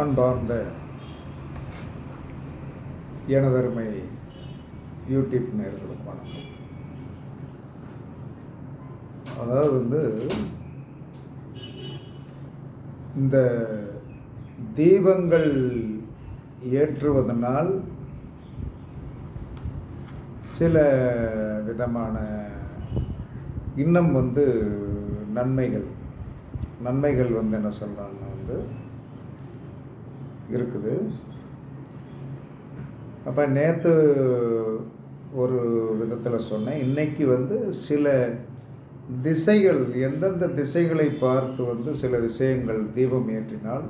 அன்பார்ந்த எனதருமை யூடியூப் நேர்களுக்கு வணக்கம். அதாவது வந்து இந்த தீபங்கள் ஏற்றுவதனால் சில விதமான இன்னும் வந்து நன்மைகள் நன்மைகள் வந்து என்ன சொல்கிறாங்கன்னா வந்து இருக்குது. அப்போ நேற்று ஒரு விதத்தில் சொன்னேன். இன்னைக்கு வந்து சில திசைகள் எந்தெந்த திசைகளை பார்த்து வந்து சில விஷயங்கள் தீபம் ஏற்றினால்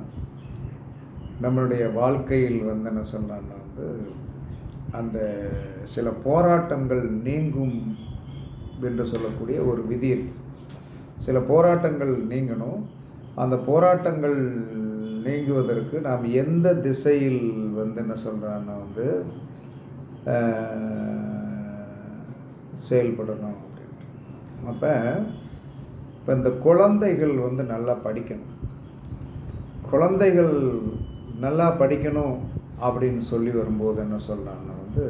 நம்மளுடைய வாழ்க்கையில் வந்து என்ன சொன்னால் வந்து அந்த சில போராட்டங்கள் நீங்கும் என்று சொல்லக்கூடிய ஒரு விதி இருக்கு. சில போராட்டங்கள் நீங்கணும். அந்த போராட்டங்கள் நீங்குவதற்கு நாம் எந்த திசையில் வந்து என்ன சொல்கிறான்னா வந்து செயல்படணும் அப்படின்ட்டு. அப்போ இப்போ இந்த குழந்தைகள் வந்து நல்லா படிக்கணும். குழந்தைகள் நல்லா படிக்கணும் அப்படின்னு சொல்லி வரும்போது என்ன சொல்லலாம்னா வந்து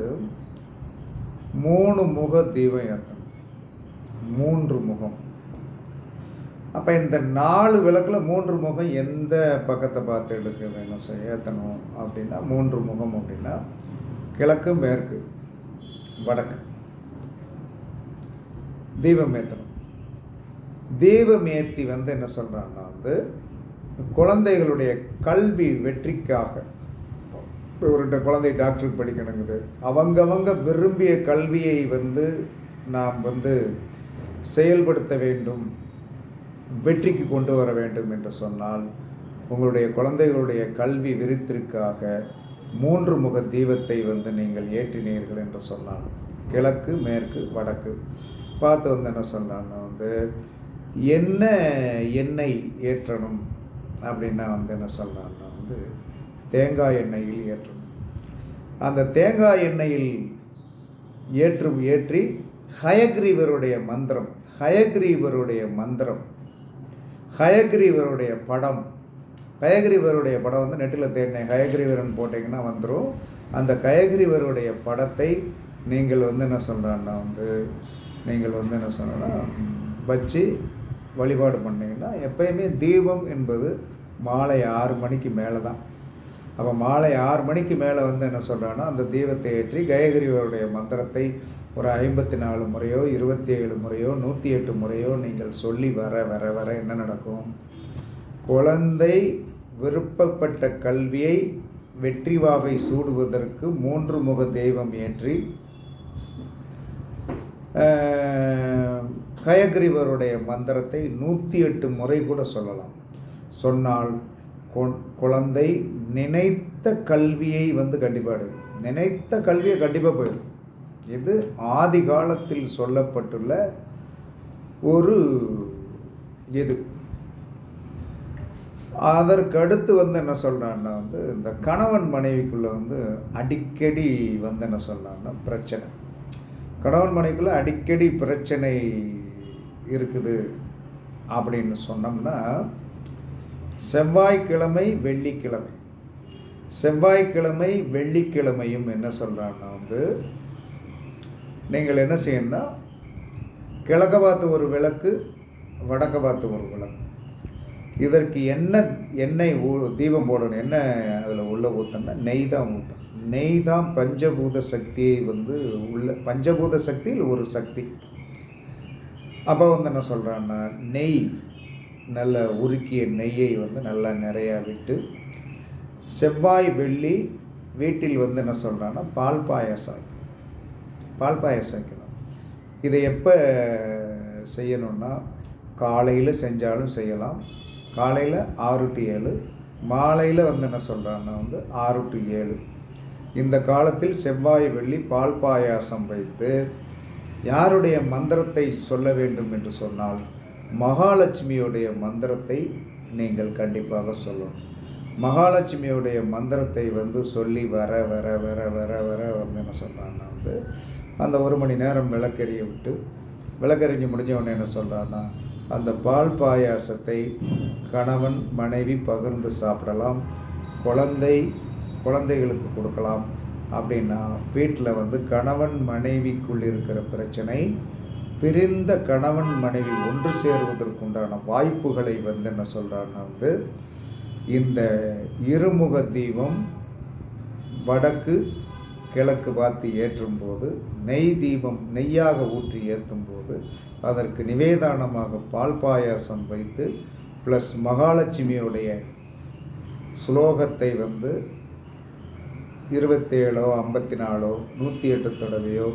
மூணு முக தீபம் ஏற்றணும். மூன்று முகம். அப்போ இந்த நாலு விளக்கில் மூன்று முகம் எந்த பக்கத்தை பார்த்து எடுக்கிறது? என்ன செய்ய ஏற்றணும் அப்படின்னா மூன்று முகம் அப்படின்னா கிழக்கு மேற்கு வடக்கு. தீபம் ஏற்றணும் தீபம் ஏற்றி வந்து என்ன சொல்கிறான்னா வந்து குழந்தைகளுடைய கல்வி வெற்றிக்காக. இப்போ ஒரு குழந்தை டாக்டருக்கு படிக்கணுங்குது. அவங்கவங்க விரும்பிய கல்வியை வந்து நாம் வந்து செயல்படுத்த வேண்டும். வெற்றிக்கு கொண்டு வர வேண்டும் என்று சொன்னால் உங்களுடைய குழந்தைகளுடைய கல்வி விருத்திற்காக மூன்று முக தீபத்தை வந்து நீங்கள் ஏற்றினீர்கள் என்று சொன்னால் கிழக்கு மேற்கு வடக்கு. பார்த்து வந்து என்ன சொன்னான்னா வந்து என்ன எண்ணெய் ஏற்றணும்? அப்படின்னா வந்து என்ன சொல்லலாம்னா வந்து தேங்காய் எண்ணெயில் ஏற்றணும். அந்த தேங்காய் எண்ணெயில் ஏற்றும் ஏற்றி ஹயக்ரீவருடைய மந்திரம் ஹயக்ரீவருடைய மந்திரம் ஹயக்ரீவருடைய படம் கயகிரிவருடைய படம் வந்து நெட்டில் தேடினேன். கயகிரிவரன் போட்டிங்கன்னா வந்துடும் அந்த கயகிரிவருடைய படத்தை நீங்கள் வந்து என்ன சொல்கிறான்னா வந்து நீங்கள் வந்து என்ன சொன்னா வச்சு வழிபாடு பண்ணிங்கன்னா எப்பயுமே தீபம் என்பது மாலை ஆறு மணிக்கு மேலே தான் அப்போ மாலை ஆறு மணிக்கு மேலே வந்து என்ன சொல்கிறான்னா அந்த தீபத்தை ஏற்றி கயகிரிவருடைய மந்திரத்தை ஒரு ஐம்பத்தி நாலு முறையோ இருபத்தி ஏழு முறையோ நூற்றி எட்டு முறையோ நீங்கள் சொல்லி வர வர வர என்ன நடக்கும்? குழந்தை விருப்பப்பட்ட கல்வியை வெற்றி வாகை சூடுவதற்கு மூன்று முக தெய்வம் ஏற்றி கயக்ரிவருடைய மந்திரத்தை நூற்றி எட்டு முறை கூட சொல்லலாம். சொன்னால் குழந்தை நினைத்த கல்வியை வந்து கண்டிப்பாக நினைத்த கல்வியை கண்டிப்பாக போயிடும். இது ஆதி காலத்தில் சொல்லப்பட்டுள்ள ஒரு இது. அதற்கு அடுத்து வந்து என்ன சொல்கிறான்னா வந்து இந்த கணவன் மனைவிக்குள்ளே வந்து அடிக்கடி வந்து என்ன சொல்கிறான்னா பிரச்சனை. கணவன் மனைவிக்குள்ளே அடிக்கடி பிரச்சனை இருக்குது அப்படின்னு சொன்னோம்னா செவ்வாய்க்கிழமை வெள்ளிக்கிழமை. செவ்வாய்க்கிழமை வெள்ளிக்கிழமையும் என்ன சொல்கிறான்னா வந்து நீங்கள் என்ன செய்யணும்னா கிழக்க பார்த்து ஒரு விளக்கு வடக்க பார்த்து ஒரு விளக்கு. இதற்கு என்ன எண்ணெய் ஊ தீபம் போடணும் என்ன அதில் உள்ள ஊற்றணும்னா நெய் தான் ஊற்றும் நெய் தான் பஞ்சபூத சக்தியை வந்து உள்ள பஞ்சபூத சக்தியில் ஒரு சக்தி. அப்போ வந்து என்ன சொல்கிறான்னா நெய் நல்ல உருக்கிய நெய்யை வந்து நல்லா நிறையா விட்டு செவ்வாய் வெள்ளி வீட்டில் வந்து என்ன சொல்கிறான்னா பால் பாயசம். பால் பாயசம் வைக்கணும். இதை எப்போ செய்யணுன்னா காலையில் செஞ்சாலும் செய்யலாம். காலையில் ஆறு டு ஏழு மாலையில் வந்து என்ன சொல்கிறான்னா வந்து ஆறு டு ஏழு. இந்த காலத்தில் செவ்வாய் வெள்ளி பால் பாயாசம் வைத்து யாருடைய மந்திரத்தை சொல்ல வேண்டும் என்று சொன்னால் மகாலட்சுமியுடைய மந்திரத்தை நீங்கள் கண்டிப்பாக சொல்லணும். மகாலட்சுமியுடைய மந்திரத்தை வந்து சொல்லி வர வர வர வர வர வந்து என்ன சொல்கிறான்னா வந்து அந்த ஒரு மணி நேரம் விளக்கெறிய விட்டு விளக்கெறிஞ்சு முடிஞ்ச உடனே என்ன சொல்கிறான்னா அந்த பால் பாயாசத்தை கணவன் மனைவி பகிர்ந்து சாப்பிடலாம் குழந்தை குழந்தைகளுக்கு கொடுக்கலாம் அப்படின்னா வீட்டில் வந்து கணவன் மனைவிக்குள் இருக்கிற பிரச்சனை பிரிந்த கணவன் மனைவி ஒன்று சேருவதற்குண்டான வாய்ப்புகளை வந்து என்ன சொல்கிறாருன்னா வந்து இந்த இருமுக தீபம் வடக்கு கிழக்கு பார்த்து ஏற்றும் போது நெய் தீபம் நெய்யாக ஊற்றி ஏற்றும் போது அதற்கு நிவேதானமாக பால் பாயாசம் வைத்து ப்ளஸ் மகாலட்சுமியுடைய ஸ்லோகத்தை வந்து இருபத்தேழோ ஐம்பத்தி நாலோ நூற்றி எட்டு தடவையோ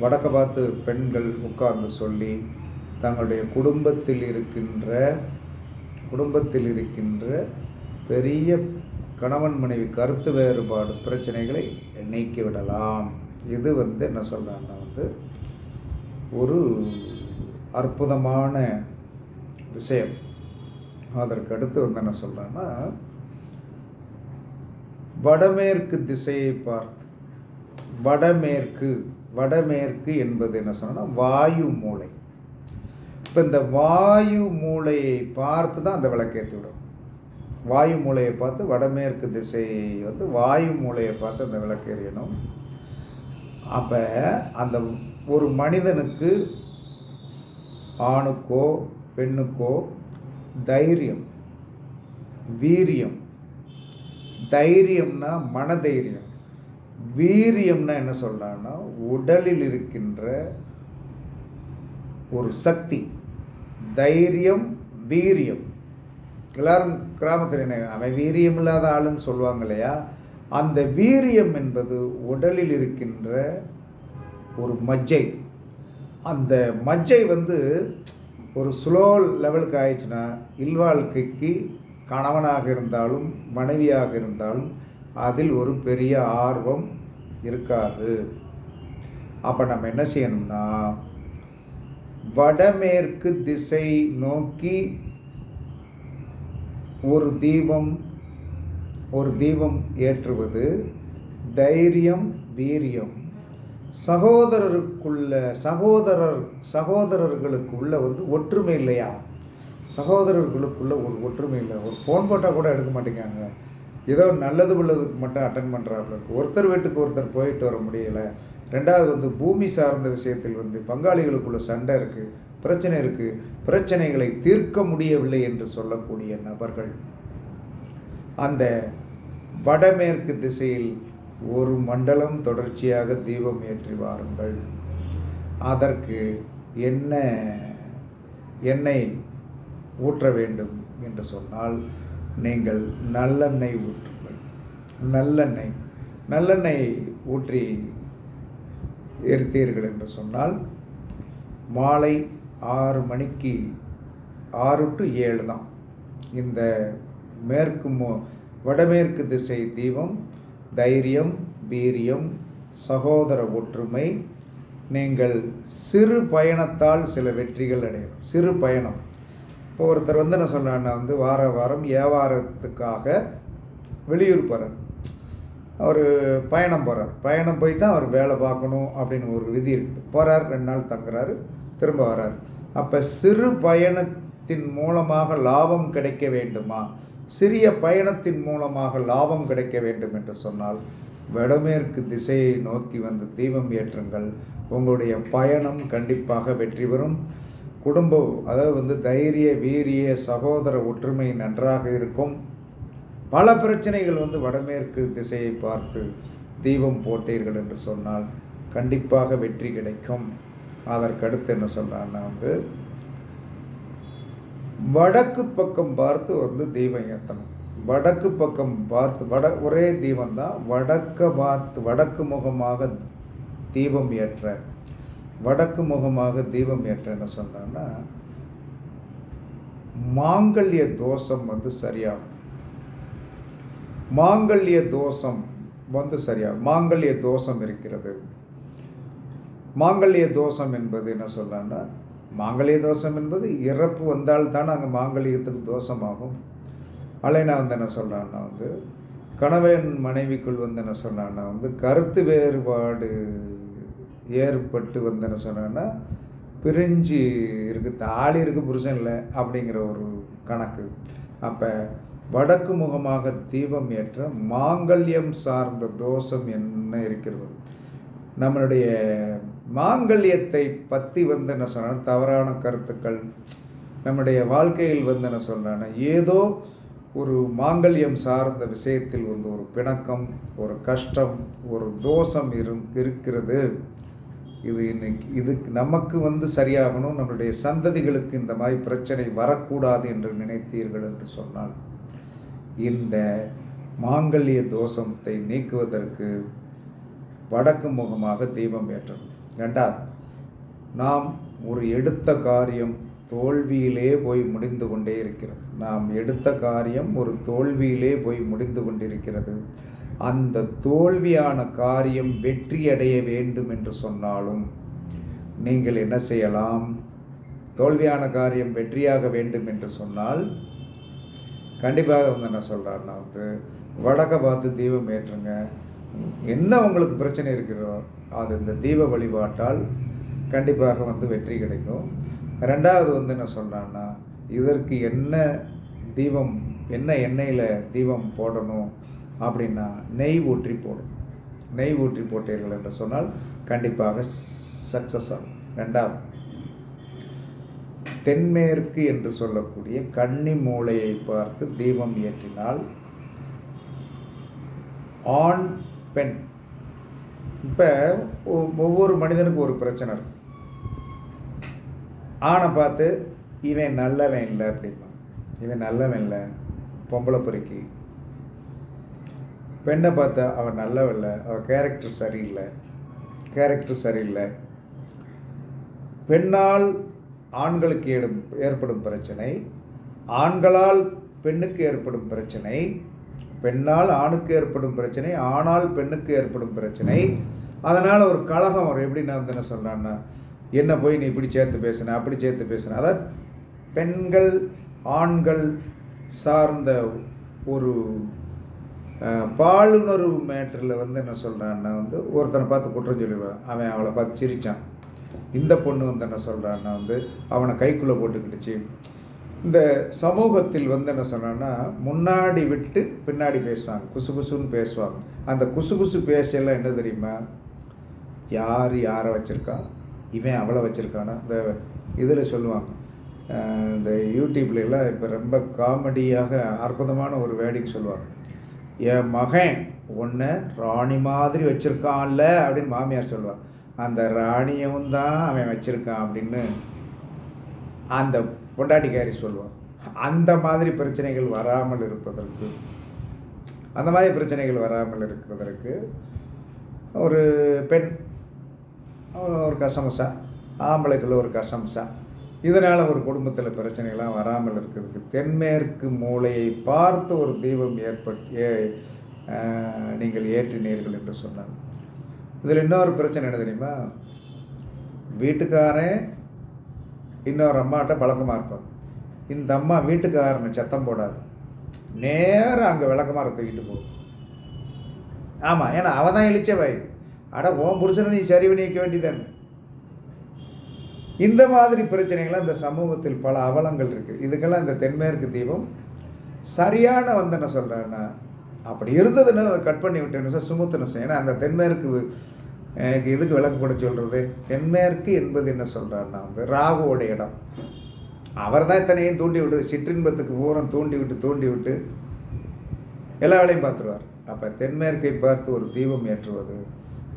வடக்க பார்த்து பெண்கள் உட்கார்ந்து சொல்லி தங்களுடைய குடும்பத்தில் இருக்கின்ற குடும்பத்தில் இருக்கின்ற பெரிய கணவன் மனைவி கருத்து வேறுபாடு பிரச்சனைகளை நீக்கிவிடலாம் இது வந்து என்ன சொல்கிறாங்கன்னா வந்து ஒரு அற்புதமான விஷயம். அதற்கு அடுத்து வந்து என்ன சொல்கிறான்னா வடமேற்கு திசையை பார்த்து வடமேற்கு வடமேற்கு என்பது என்ன சொன்னால் வாயு மூளை. இப்போ இந்த வாயு மூளையை பார்த்து தான் அந்த விளக்கேற்றி விடும். வாயு மூலையை பார்த்து வடமேற்கு திசையை வந்து வாயு மூலையை பார்த்து அந்த விளக்கு எறியணும். அப்போ அந்த ஒரு மனிதனுக்கு ஆணுக்கோ பெண்ணுக்கோ தைரியம் வீரியம். தைரியம்னா மனதைரியம். வீரியம்னா என்ன சொல்கிறான்னா உடலில் இருக்கின்ற ஒரு சக்தி தைரியம் வீரியம். எல்லாரும் கிராமத்தில் என்ன அவன் வீரியம் இல்லாத ஆளுன்னு சொல்லுவாங்க இல்லையா? அந்த வீரியம் என்பது உடலில் இருக்கின்ற ஒரு மஜ்ஜை. அந்த மஜ்ஜை வந்து ஒரு ஸ்லோ லெவலுக்கு ஆயிடுச்சுன்னா இல்வாழ்க்கைக்கு கணவனாக இருந்தாலும் மனைவியாக இருந்தாலும் அதில் ஒரு பெரிய ஆர்வம் இருக்காது. அப்போ நம்ம என்ன செய்யணும்னா வடமேற்கு திசை நோக்கி ஒரு தீபம் ஒரு தீபம் ஏற்றுவது தைரியம் வீரியம். சகோதரருக்குள்ள சகோதரர் சகோதரர்களுக்குள்ள வந்து ஒற்றுமை இல்லையா? சகோதரர்களுக்குள்ள ஒரு ஒற்றுமை இல்லை. ஒரு ஃபோன் போட்டால் கூட எடுக்க மாட்டேங்காங்க ஏதோ நல்லது உள்ளதுக்கு மட்டும் அட்டன் பண்ணுறாப்புல இருக்குது ஒருத்தர் வீட்டுக்கு ஒருத்தர் போயிட்டு வர முடியலை. ரெண்டாவது வந்து பூமி சார்ந்த விஷயத்தில் வந்து பங்காளிகளுக்குள்ள சண்டை இருக்குது பிரச்சனை இருக்குது பிரச்சனைகளை தீர்க்க முடியவில்லை என்று சொல்லக்கூடிய நபர்கள். அந்த வடமேற்கு திசையில் ஒரு மண்டலம் தொடர்ச்சியாக தீபம் ஏற்றி வாருங்கள். அதற்கு என்ன எண்ணெய் ஊற்ற வேண்டும் என்று சொன்னால் நீங்கள் நல்லெண்ணெய் ஊற்றுங்கள். நல்லெண்ணெய். நல்லெண்ணெய் ஊற்றி எரித்தீர்கள் என்று சொன்னால் மாலை ஆறு மணிக்கு ஆறு டு ஏழு தான். இந்த மேற்கு மோ வடமேற்கு திசை தீபம் தைரியம் வீரியம் சகோதர ஒற்றுமை நீங்கள் சிறு பயணத்தால் சில வெற்றிகள் அடையலாம். சிறு பயணம். இப்போ ஒருத்தர் வந்து என்ன சொன்னார்னா வந்து வார வாரம் வியாபாரத்துக்காக வெளியூர் போகிறார் அவர் பயணம் போகிறார் பயணம் போய் தான் அவர் வேலை பார்க்கணும் அப்படின்னு ஒரு விதி இருக்குது. போகிறார் ரெண்டு நாள் தங்குறாரு திரும்ப வரார். அப்போ சிறு பயணத்தின் மூலமாக லாபம் கிடைக்க வேண்டுமா? சிறிய பயணத்தின் மூலமாக லாபம் கிடைக்க வேண்டும் என்று சொன்னால் வடமேற்கு திசையை நோக்கி வந்து தீபம் ஏற்றுங்கள். உங்களுடைய பயணம் கண்டிப்பாக வெற்றி பெறும். குடும்பம் அதாவது வந்து தைரிய வீரிய சகோதர ஒற்றுமை நன்றாக இருக்கும். பல பிரச்சனைகள் வந்து வடமேற்கு திசையை பார்த்து தீபம் போட்டீர்கள் என்று சொன்னால் கண்டிப்பாக வெற்றி கிடைக்கும். அதற்கடுத்து என்ன சொல்கிறான்னா வந்து வடக்கு பக்கம் பார்த்து வந்து தீபம் ஏற்றணும் வடக்கு பக்கம் பார்த்து வட ஒரே தீபம் தான் வடக்க பார்த்து வடக்கு முகமாக தீபம் ஏற்ற வடக்கு முகமாக தீபம் ஏற்ற என்ன சொன்னான்னா மாங்கல்ய தோஷம் வந்து சரியாகும். மாங்கல்ய தோஷம் வந்து சரியாகும். மாங்கல்ய தோஷம் இருக்கிறது. மாங்கல்ய தோஷம் என்பது என்ன சொல்லலாம்னா மாங்கல்ய தோஷம் என்பது இறப்பு வந்தால் தானே அங்கே மாங்கல்யத்துக்கு தோஷமாகும். அலைனா வந்து என்ன சொல்கிறான்னா வந்து கணவன் மனைவிக்குள் வந்து என்ன சொன்னான்னா வந்து கருத்து வேறுபாடு ஏற்பட்டு வந்து என்ன பிரிஞ்சு இருக்குது தாலி இருக்குது புருஷன் இல்லை அப்படிங்கிற ஒரு கணக்கு. அப்போ வடக்கு முகமாக தீபம் ஏற்ற மாங்கல்யம் சார்ந்த தோஷம் என்ன இருக்கிறது? நம்மளுடைய மாங்கல்யத்தை பற்றி வந்து என்ன சொன்னால் தவறான கருத்துக்கள். நம்முடைய வாழ்க்கையில் வந்து என்ன சொல்கிறேன்னா ஏதோ ஒரு மாங்கல்யம் சார்ந்த விஷயத்தில் வந்து ஒரு பிணக்கம் ஒரு கஷ்டம் ஒரு தோஷம் இரு இருக்கிறது. இது இன்னைக்கு இதுக்கு நமக்கு வந்து சரியாகணும் நம்மளுடைய சந்ததிகளுக்கு இந்த மாதிரி பிரச்சனை வரக்கூடாது என்று நினைத்தீர்கள் என்று சொன்னால் இந்த மாங்கல்ய தோஷத்தை நீக்குவதற்கு வடக்கு முகமாக தீபம் ஏற்றணும் ரெண்டாவது நாம் ஒரு எடுத்த காரியம் தோல்வியிலே போய் முடிந்து கொண்டே இருக்கிறது. நாம் எடுத்த காரியம் ஒரு தோல்வியிலே போய் முடிந்து கொண்டிருக்கிறது. அந்த தோல்வியான காரியம் வெற்றி அடைய வேண்டும் என்று சொன்னாலும் நீங்கள் என்ன செய்யலாம்? தோல்வியான காரியம் வெற்றியாக வேண்டும் என்று சொன்னால் கண்டிப்பாக வந்து என்ன சொல்கிறாருன்னா வந்து வடக்க பார்த்து தீபம் ஏற்றுங்க. என்ன உங்களுக்கு பிரச்சனை இருக்கிறதோ அது இந்த தீப வழிபாட்டால் கண்டிப்பாக வந்து வெற்றி கிடைக்கும். ரெண்டாவது வந்து என்ன சொல்கிறான்னா இதற்கு என்ன தீபம் என்ன எண்ணெயில் தீபம் போடணும்? அப்படின்னா நெய் ஊற்றி போடும் நெய் ஊற்றி போட்டீர்கள் என்று சொன்னால் கண்டிப்பாக சக்ஸஸ் ஆகும். ரெண்டாவது தென்மேற்கு என்று சொல்லக்கூடிய கன்னி மூலையை பார்த்து தீபம் ஏற்றினால் ஆண் பெண். இப்போ ஒவ்வொரு மனிதனுக்கும் ஒரு பிரச்சனை இருக்கும் ஆணை பார்த்து இவன் நல்லவன் இல்லை அப்படிமா இவன் நல்லவன் இல்லை பொம்பளை பொறுக்கி. பெண்ணை பார்த்தா அவன் நல்லவன் இல்லை அவள் கேரக்டர் சரியில்லை கேரக்டர் சரியில்லை. பெண்ணால் ஆண்களுக்கு ஏடும் ஏற்படும் பிரச்சனை ஆண்களால் பெண்ணுக்கு ஏற்படும் பிரச்சனை பெண்ணால் ஆணுக்கு ஏற்படும் பிரச்சனை ஆனால் பெண்ணுக்கு ஏற்படும் பிரச்சனை. அதனால் ஒரு கழகம் வரும். எப்படி நான் சொன்னான்னா என்ன போய் நீ இப்படி சேர்த்து பேசுன அப்படி சேர்த்து பேசின. அதாவது பெண்கள் ஆண்கள் சார்ந்த ஒரு பாலுணர்வு மேட்டரில் வந்து என்ன சொல்கிறான்னா வந்து ஒருத்தனை பார்த்து குற்றம் சொல்லிடுவான். அவன் அவளை பார்த்து சிரித்தான் இந்த பொண்ணு வந்து என்ன சொல்கிறான்னா வந்து அவனை கைக்குள்ளே போட்டுக்கிட்டுச்சு இந்த சமூகத்தில் வந்து என்ன சொன்னான்னா முன்னாடி விட்டு பின்னாடி பேசுவாங்க. குசு குசுன்னு பேசுவாங்க. அந்த குசு குசு பேசலாம் என்ன தெரியுமா? யார் யாரை வச்சுருக்கா? இவன் அவளை வச்சுருக்கானா இந்த இதில் சொல்லுவான் இந்த யூடியூப்லாம் இப்போ ரொம்ப காமெடியாக அற்புதமான ஒரு வேடிக்கை சொல்லுவாங்க. என் மகன் ஒன்று ராணி மாதிரி வச்சுருக்கான்ல அப்படின்னு மாமியார் சொல்லுவாள் அந்த ராணியவும் தான் அவன் வச்சுருக்கான் அப்படின்னு அந்த பொண்டாட்டிக்காரி சொல்லுவான் அந்த மாதிரி பிரச்சனைகள் வராமல் இருப்பதற்கு அந்த மாதிரி பிரச்சனைகள் வராமல் இருப்பதற்கு ஒரு பெண் ஒரு கசமசா ஆம்பளைக்குள்ள ஒரு கசமசா. இதனால் ஒரு குடும்பத்தில் பிரச்சனைகள்லாம் வராமல் இருக்கிறதுக்கு தென்மேற்கு மூளையை பார்த்து ஒரு தீபம் ஏற்பட்டு நீங்கள் ஏற்றினீர்கள் என்று சொன்னாங்க இதில் இன்னொரு பிரச்சனை என்ன தெரியுமா? வீட்டுக்காரன் இன்னொரு அம்மாட்ட பழக்கமாக இருப்பான். இந்த அம்மா வீட்டுக்காரனை சத்தம் போடாது. நேராக அங்கே விளக்கமாக தூக்கிட்டு போகும் ஆமாம் ஏன்னா அவன் தான் இழிச்சவாய் வாய் அட ஓம் புருஷனை நீ சரி பண்ணிக்க வேண்டியதானே இந்த மாதிரி பிரச்சனைகள்லாம் இந்த சமூகத்தில் பல அவலங்கள் இருக்குது இதுக்கெல்லாம் இந்த தென்மேற்கு தீபம் சரியான வந்து என்ன சொல்கிறேன்னா அப்படி இருந்ததுன்னு அதை கட் பண்ணி விட்டேன்னு சார் சுமூத்தனஸ் ஏன்னா அந்த தென்மேற்கு இதுக்கு விளக்கப்பட சொல்கிறது தென்மேற்கு என்பது என்ன சொல்கிறாருன்னா வந்து ராகுவோட இடம். அவர் தான் இத்தனையும் தூண்டி விட்டு சிற்றின்பத்துக்கு பூரம் தூண்டி விட்டு தூண்டி விட்டு எல்லா வேலையும் பார்த்துருவார். அப்போ தென்மேற்கை பார்த்து ஒரு தீபம் ஏற்றுவது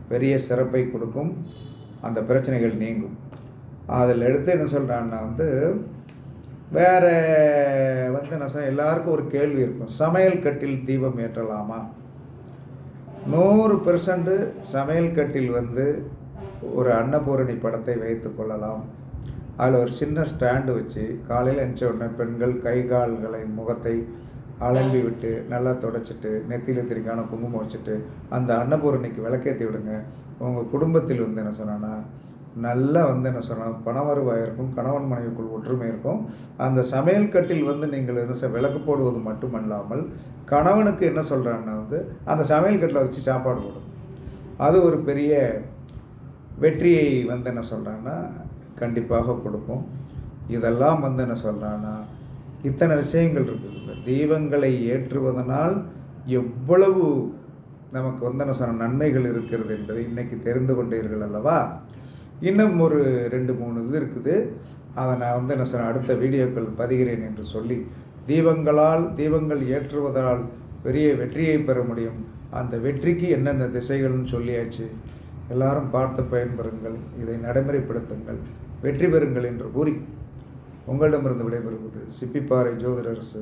பெரிய சிறப்பை கொடுக்கும். அந்த பிரச்சனைகள் நீங்கும். அதில் எடுத்து என்ன சொல்கிறான்னா வந்து வேறு வந்து என்ன சொல்ல எல்லாருக்கும் ஒரு கேள்வி இருக்கும். சமையல் கட்டில் தீபம் ஏற்றலாமா? நூறு பெர்சன்ட்டு சமையல் கட்டில் வந்து ஒரு அன்னபூரணி படத்தை வைத்து கொள்ளலாம். அதில் ஒரு சின்ன ஸ்டாண்டு வச்சு காலையில் எழுந்த உடனே பெண்கள் கை கால்களை முகத்தை அலம்பி விட்டு நல்லா தொடச்சிட்டு நெத்தியில் திரிக்கான குங்குமம் வச்சுட்டு அந்த அன்னபூரணிக்கு விளக்கேற்றி விடுங்க. உங்கள் குடும்பத்தில் வந்து என்ன சொன்னான்னா நல்லா வந்து என்ன சொன்னால் பண வருவாய் இருக்கும் கணவன் மனைவிக்குள் ஒற்றுமை இருக்கும். அந்த சமையல் கட்டில் வந்து நீங்கள் என்ன விளக்கு போடுவது மட்டுமல்லாமல் கணவனுக்கு என்ன சொல்கிறான்னா வந்து அந்த சமையல் கட்டில் வச்சு சாப்பாடு போடும் அது ஒரு பெரிய வெற்றியை வந்து என்ன சொல்கிறான்னா கண்டிப்பாக கொடுக்கும். இதெல்லாம் வந்து என்ன சொல்கிறான்னா இத்தனை விஷயங்கள் இருக்குது. தெய்வங்களை ஏற்றுவதனால் எவ்வளவு நமக்கு வந்து என்ன சொன்ன நன்மைகள் இருக்கிறது என்பதை இன்னைக்கு தெரிந்து கொண்டீர்கள் அல்லவா? இன்னும் ஒரு ரெண்டு மூணு இது இருக்குது. அதை நான் வந்து என்ன சொன்ன அடுத்த வீடியோக்கள் பதிகிறேன் என்று சொல்லி தீபங்களால் தீபங்கள் ஏற்றுவதால் பெரிய வெற்றியை பெற முடியும். அந்த வெற்றிக்கு என்னென்ன திசைகள்னு சொல்லியாச்சு. எல்லாரும் பார்த்து பயன்பெறுங்கள். இதை நடைமுறைப்படுத்துங்கள். வெற்றி பெறுங்கள் என்று கூறி உங்களிடமிருந்து விடைபெறுவது சிப்பிப்பாறை ஜோதிடரசு